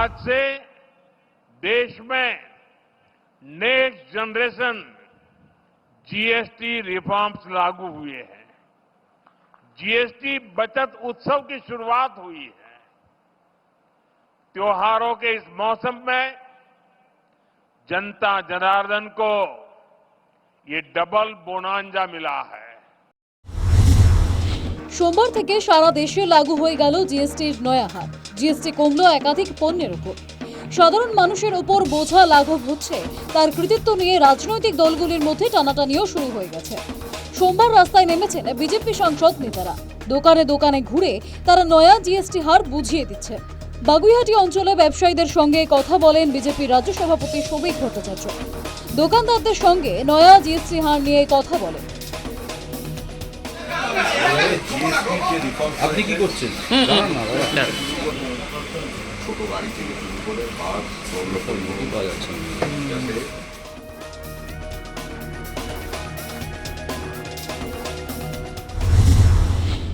आज से देश में नेक्स्ट जनरेशन जीएसटी रिफॉर्म्स लागू हुए हैं। जीएसटी बचत उत्सव की शुरुआत हुई है। त्योहारों के इस मौसम में जनता जनार्दन को ये डबल बोनांजा मिला है। সোমবার থেকে সারা দেশে লাগু হয়ে গেল জিএসটির নয়া হার। জিএসটি কমলো একাধিক পণ্যের উপর সাধারণ মানুষের উপর বোঝা লাঘব হচ্ছে, তার কৃতিত্ব নিয়ে রাজনৈতিক দলগুলির মধ্যে টানাটানিও শুরু হয়ে গেছে। সোমবার রাস্তায় নেমেছেন বিজেপি সাংসদ নেতারা। দোকানে দোকানে ঘুরে তারা নয়া জিএসটি হার বুঝিয়ে দিচ্ছে বাগুইহাটি অঞ্চলে ব্যবসায়ীদের সঙ্গে কথা বলেন বিজেপির রাজ্য সভাপতি শ্রমিক ভট্টাচার্য। দোকানদারদের সঙ্গে নয়া জিএসটি হার নিয়ে কথা বলেন। আপনি কি করছেন? পাওয়া যাচ্ছে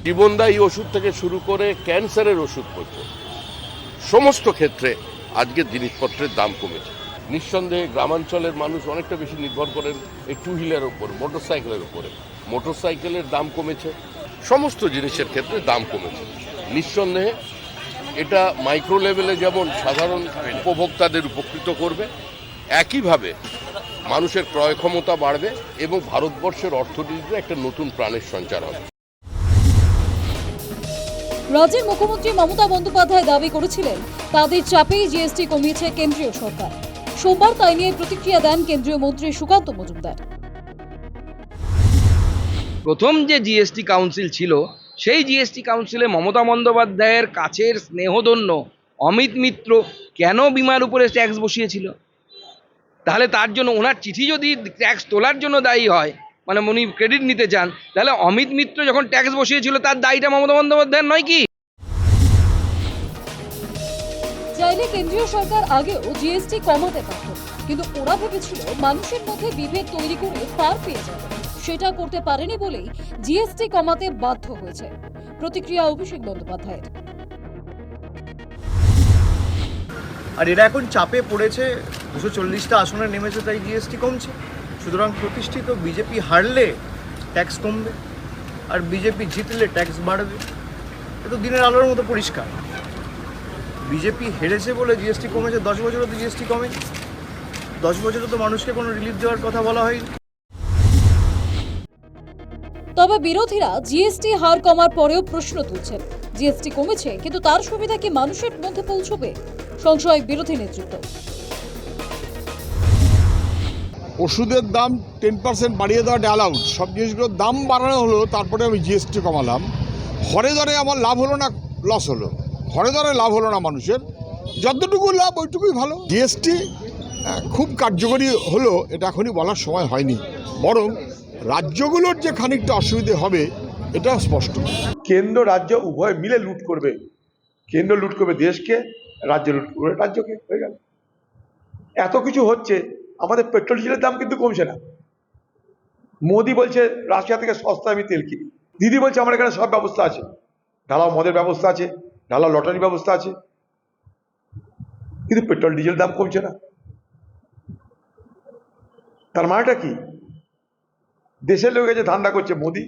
জীবনদায়ী ওষুধ থেকে শুরু করে ক্যান্সারের ওষুধ পর্যন্ত। সমস্ত ক্ষেত্রে আজকে জিনিসপত্রের দাম কমেছে। নিঃসন্দেহে গ্রামাঞ্চলের মানুষ অনেকটা বেশি নির্ভর করেন এই টু হুইলারের উপর মোটর সাইকেলের উপরে মোটর সাইকেলের দাম কমেছে। সমস্ত জিনিসের ক্ষেত্রে দাম কমেছে। নিঃসন্দেহে এটা মাইক্রো লেভেলে যেমন সাধারণ উপভোক্তাদের উপকৃত করবে, একইভাবে মানুষের ক্রয় ক্ষমতা বাড়বে এবং ভারতবর্ষের অর্থনীতিতে একটা নতুন প্রাণের সঞ্চার হবে। রাজ্যের মুখ্যমন্ত্রী মমতা বন্দ্যোপাধ্যায় দাবি করেছিলেন, তাদের চাপেই জিএসটি কমিয়েছে কেন্দ্রীয় সরকার। সোমবার তাই নিয়ে প্রতিক্রিয়া দেন কেন্দ্রীয় মন্ত্রী সুকান্ত মজুমদার। প্রথম যে জিএসটি কাউন্সিল ছিল, সেই জিএসটি কাউন্সিলে মমতা বন্দ্যোপাধ্যায়ের কাছের স্নেহধন্য অমিত মিত্র কেন বিমার উপরে ট্যাক্স বসিয়েছিল? তাহলে তার জন্য, ওনার চিঠি যদি ট্যাক্স তোলার জন্য দায়ী হয় মানে উনি ক্রেডিট নিতে চান, তাহলে অমিত মিত্র যখন ট্যাক্স বসিয়েছিল, তার দায়ীটা মমতা বন্দ্যোপাধ্যায়ের নয় কি? চাইলে কেন্দ্রীয় সরকার আগেও জিএসটি কমাতে পারত, কিন্তু ওরা ভেবেছিল মানুষের মধ্যে বিভেদ তৈরি করে পার পেয়ে যাবে। সেটা করতে পারেনি বলেই জিএসটি কমাতে বাধ্য হয়েছে। প্রতিক্রিয়া অভিষেক বন্দ্যোপাধ্যায়ের। আর এরা এখন চাপে পড়েছে, দুশো চল্লিশটা আসনে নেমেছে, তাই জিএসটি কমছে। সুতরাং প্রতিষ্ঠিত বিজেপি হারলে ট্যাক্স কমবে, আর বিজেপি জিতলে ট্যাক্স বাড়বে। এ তো দিনের আলোর মতো পরিষ্কার। বিজেপি হেরেছে বলে জিএসটি কমেছে, দশ বছরও তো জিএসটি কমে দশ বছরে তো মানুষকে কোনো রিলিফ দেওয়ার কথা বলা হয়নি। তবে বিরোধীরা জিএসটি হার কমার পরেও প্রশ্ন তুলছেন। জিএসটি কমেছে, কিন্তু তার সুবিধা কি মানুষের মধ্যে পৌঁছবে? সংশয় বিরোধী নেতৃত্ব। ওষুধের দাম টেন পার্সেন্ট বাড়িয়ে দেওয়াটা অ্যালাউড সব জিনিসগুলোর দাম বাড়ানো হলো, তারপরে আমি জিএসটি কমালাম। হরে দরে আমার লাভ হলো না লস হলো। হরে দরে লাভ হলো না মানুষের। যতটুকু লাভ, ওইটুকুই ভালো। জিএসটি খুব কার্যকরী হলো, এটা এখনই বলার সময় হয়নি। বরং রাজ্যগুলোর যে খানিকটা অসুবিধে হবে, এটা স্পষ্ট। কেন্দ্র, রাজ্য উভয় মিলে লুট করবে। কেন্দ্র লুট করবে দেশকে, রাজ্য লুট করবে রাজ্যকে, হয়ে গেল। এত কিছু হচ্ছে, আমাদের পেট্রোল ডিজেলের দাম কিন্তু কমছে না। মোদি বলছে, রাশিয়া থেকে সস্তা আমি তেল কিনি। দিদি বলছে, আমার এখানে সব ব্যবস্থা আছে। ঢালাও মদের ব্যবস্থা আছে, ঢালাও লটারির ব্যবস্থা আছে। কিন্তু পেট্রোল ডিজেল দাম কমছে না। তার মানেটা কি? দেশের লোক এসে ধান্দা করছে মোদি,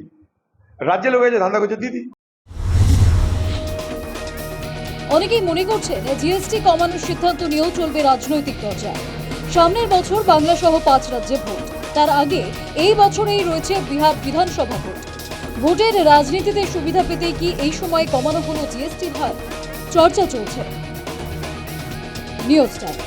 রাজ্যের লোক এসে ধান্দা করছে দিদি। অনেকেই মনে করছেন জিএসটি কমানোর সিদ্ধান্ত নিয়েও চলবে রাজনৈতিক চর্চা। সামনের বছর বাংলা সহ পাঁচ রাজ্যে ভোট। তার আগে এই বছরেই রয়েছে বিহার বিধানসভা ভোট। ভোটের রাজনীতিতে সুবিধা পেতে কি এই সময় কমানো হলো জিএসটির হার চর্চা চলছে। News time.